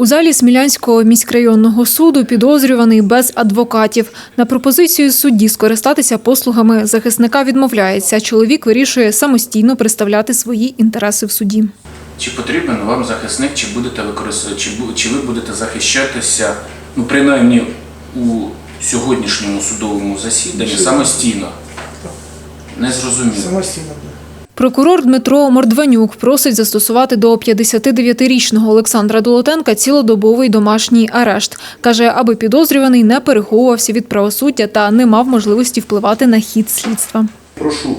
У залі Смілянського міськрайонного суду підозрюваний без адвокатів. На пропозицію судді скористатися послугами захисника відмовляється. Чоловік вирішує самостійно представляти свої інтереси в суді. Чи потрібен вам захисник, чи будете використовувати, чи, чи ви будете захищатися, ну принаймні у сьогоднішньому судовому засіданні самостійно? Не зрозуміло. Самостійно. Прокурор Дмитро Мордванюк просить застосувати до 59-річного Олександра Долотенка цілодобовий домашній арешт. Каже, аби підозрюваний не переховувався від правосуддя та не мав можливості впливати на хід слідства. Прошу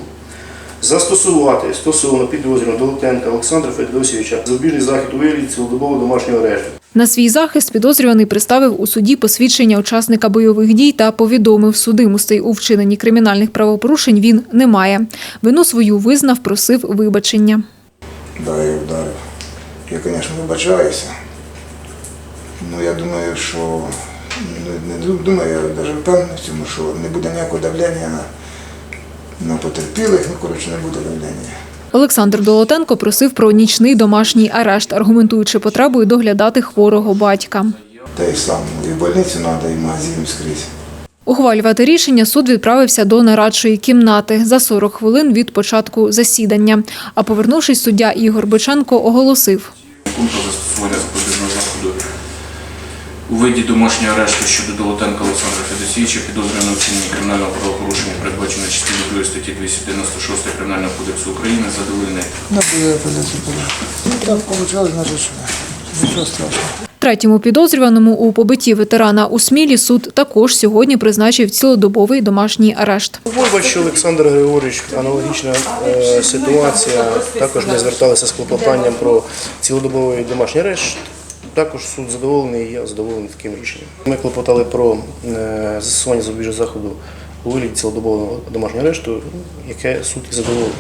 застосувати стосовно підозрюваного Долотенка Олександра Федосійовича запобіжний захід у вигляді цілодобового домашнього арешту. На свій захист підозрюваний представив у суді посвідчення учасника бойових дій та повідомив судимостей у вчиненні кримінальних правопорушень він не має. Вину свою визнав, просив вибачення. Да, я вдарив. Я, звісно, вибачаюся. Ну, я думаю, що не, не думаю, я навіть впевнений в цьому, що не буде ніякого давлення на, на потерпілих, ну, коротше, не буде давлення. Олександр Долотенко просив про нічний домашній арешт, аргументуючи потребою доглядати хворого батька. Та й сам і в больницю треба, і в магазин скрізь. Ухвалювати рішення суд відправився до нарадчої кімнати за 40 хвилин від початку засідання. А повернувшись, суддя Ігор Боченко оголосив. Пункту застосування запобіжного заходу у виді домашнього арешту щодо Долотенка Федосійовича, підозрюваного вчинення кримінального правопорушення, передбачено частиною 2 статті 296 Кримінального кодексу України, задовольнити. Ну, буде апеляцію. Ну, так вийшло, значить, нічого страшного. Третьому підозрюваному у побитті ветерана у Смілі суд також сьогодні призначив цілодобовий домашній арешт. Вибач, Олександр Григорович, аналогічна е, ситуація. Також ми зверталися з клопотанням про цілодобовий домашній арешт. Також суд задоволений, і я задоволений таким рішенням. Ми клопотали про е, застосування запобіжного заходу у вигляді цілодобового домашнього арешту, яке суд і задоволений.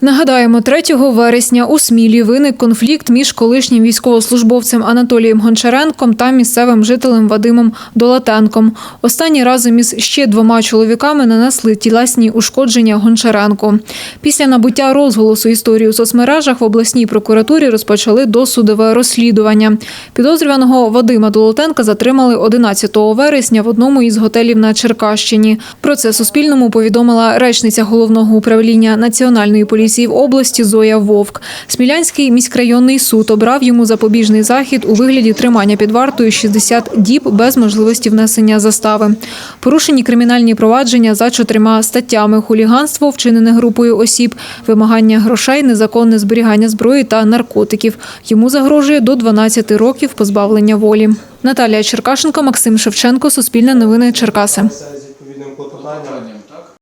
Нагадаємо, 3 вересня у Смілі виник конфлікт між колишнім військовослужбовцем Анатолієм Гончаренком та місцевим жителем Вадимом Долатенком. Останні разом із ще двома чоловіками нанесли тілесні ушкодження Гончаренку. Після набуття розголосу історії у соцмережах в обласній прокуратурі розпочали досудове розслідування. Підозрюваного Вадима Долотенка затримали 11 вересня в одному із готелів на Черкащині. Про це Суспільному повідомила речниця головного управління Національної поліції в області Зоя Вовк. Смілянський міськрайонний суд обрав йому запобіжний захід у вигляді тримання під вартою 60 діб без можливості внесення застави. Порушені кримінальні провадження за чотирма статтями: хуліганство, вчинене групою осіб, вимагання грошей, незаконне зберігання зброї та наркотиків. Йому загрожує до 12 років позбавлення волі. Наталія Черкашенко, Максим Шевченко, Суспільне новини Черкаси.